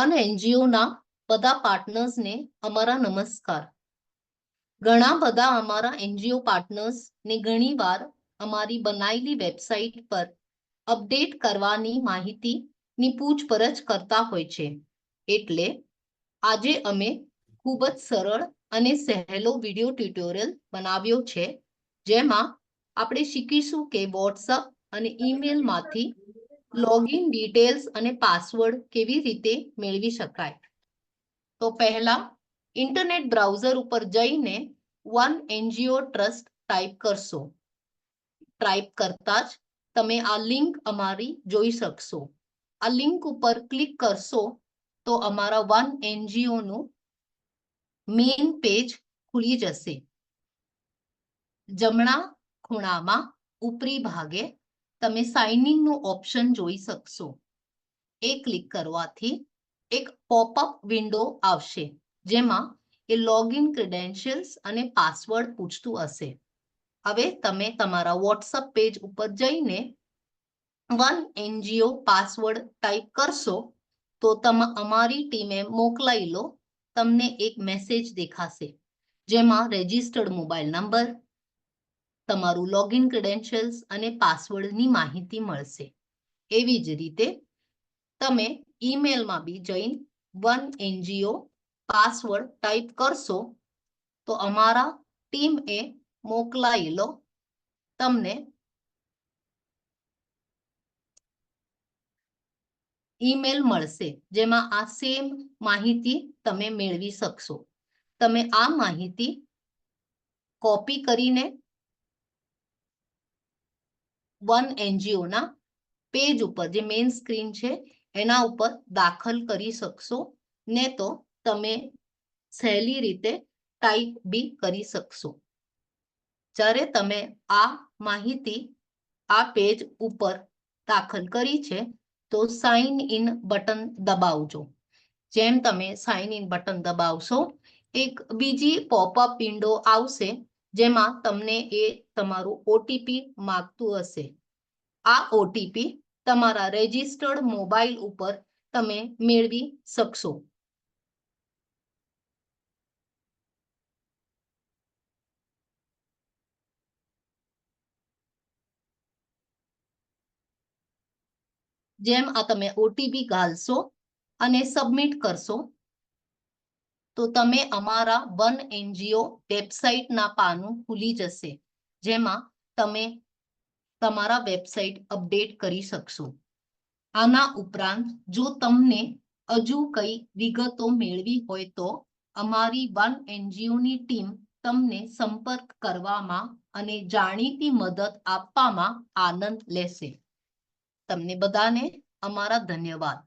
One એનજીઓના બધા પાર્ટનર્સને અમારા નમસ્કાર. ઘણા બધા અમારા એનજીઓ પાર્ટનર્સ ને ઘણીવાર અમારી બનાવેલી વેબસાઇટ પર અપડેટ કરવાની માહિતીની પૂછપરછ કરતા હોય છે. એટલે આજે અમે ખૂબ જ સરળ અને સહેલો વીડિયો ટ્યુટોરિયલ બનાવ્યો છે, જેમાં આપણે શીખીશું કે વોટ્સઅપ અને ઈમેલમાંથી લોગિન ડિટેલ્સ અને પાસવર્ડ કેવી રીતે મેળવી શકાય? તો પહેલા ઇન્ટરનેટ બ્રાઉઝર ઉપર જઈને વન એનજીઓ ટ્રસ્ટ ટાઈપ કરશો. ટાઈપ કરતા જ તમે આ લિંક અમારી જોઈ શકશો. આ લિંક ઉપર ક્લિક કરશો તો અમારા વન એનજીઓ નું મેઇન પેજ ખુલી જશે. જમણા ખૂણામાં ઉપરી ભાગે તમે સાઇન ઇનનું ઓપ્શન જોઈ શકશો. એ ક્લિક કરવાથી એક પોપઅપ વિન્ડો આવશે, જેમાં એ લોગિન ક્રેડેન્શિયલ્સ અને પાસવર્ડ પૂછતું હશે. હવે તમે તમારા વોટ્સઅપ પેજ ઉપર જઈને વન એનજીઓ પાસવર્ડ ટાઈપ કરશો, તો તમે, અમારી ટીમે મોકલાઈ લો, તમને એક મેસેજ દેખાશે, જેમાં રજિસ્ટર્ડ મોબાઈલ નંબર તમારું લોગિન ક્રેડેન્શિયલ્સ અને પાસવર્ડની માહિતી મળશે. એવી જ રીતે તમે ઈમેલમાં બી જઈને વન એનજીઓ પાસવર્ડ ટાઈપ કરશો, તો અમારા ટીમ એ મોકલાયેલો તમને ઈમેલ મળશે, જેમાં આ સેમ માહિતી તમે મેળવી શકશો. તમે આ માહિતી કોપી કરીને વન એનજીઓ ના પેજ ઉપર જે મેઇન સ્ક્રીન છે, એના ઉપર દાખલ કરી શકશો. ને તો તમે સહેલી રીતે ટાઈપ બી કરી શકશો. જ્યારે તમે આ માહિતી આ પેજ ઉપર દાખલ કરી છે, તો સાઇન ઇન બટન દબાવજો. જેમ તમે સાઇન ઇન બટન દબાવશો, એક બીજી પોપઅપ વિન્ડો આવશે જેમાં તમને એ તમારું ઓટીપી માંગતું હશે. આ ઓટીપી તમારા રજિસ્ટર્ડ મોબાઈલ ઉપર તમે મેળવી શકશો. જેમ આ તમે ઓટીપી ઘાલશો અને સબમિટ કરશો તો તમે અમારા વન એનજીઓ વેબસાઇટના પાનું ખુલી જશે, જેમાં તમે તમારા વેબસાઇટ અપડેટ કરી શકશો. આના ઉપરાંત, જો તમને હજુ કઈ વિગતો મેળવી હોય તો અમારી વન એનજીઓની ટીમ તમને સંપર્ક કરવામાં અને જાણીતી મદદ આપવામાં આનંદ લેશે. તમને બધાને અમારા ધન્યવાદ.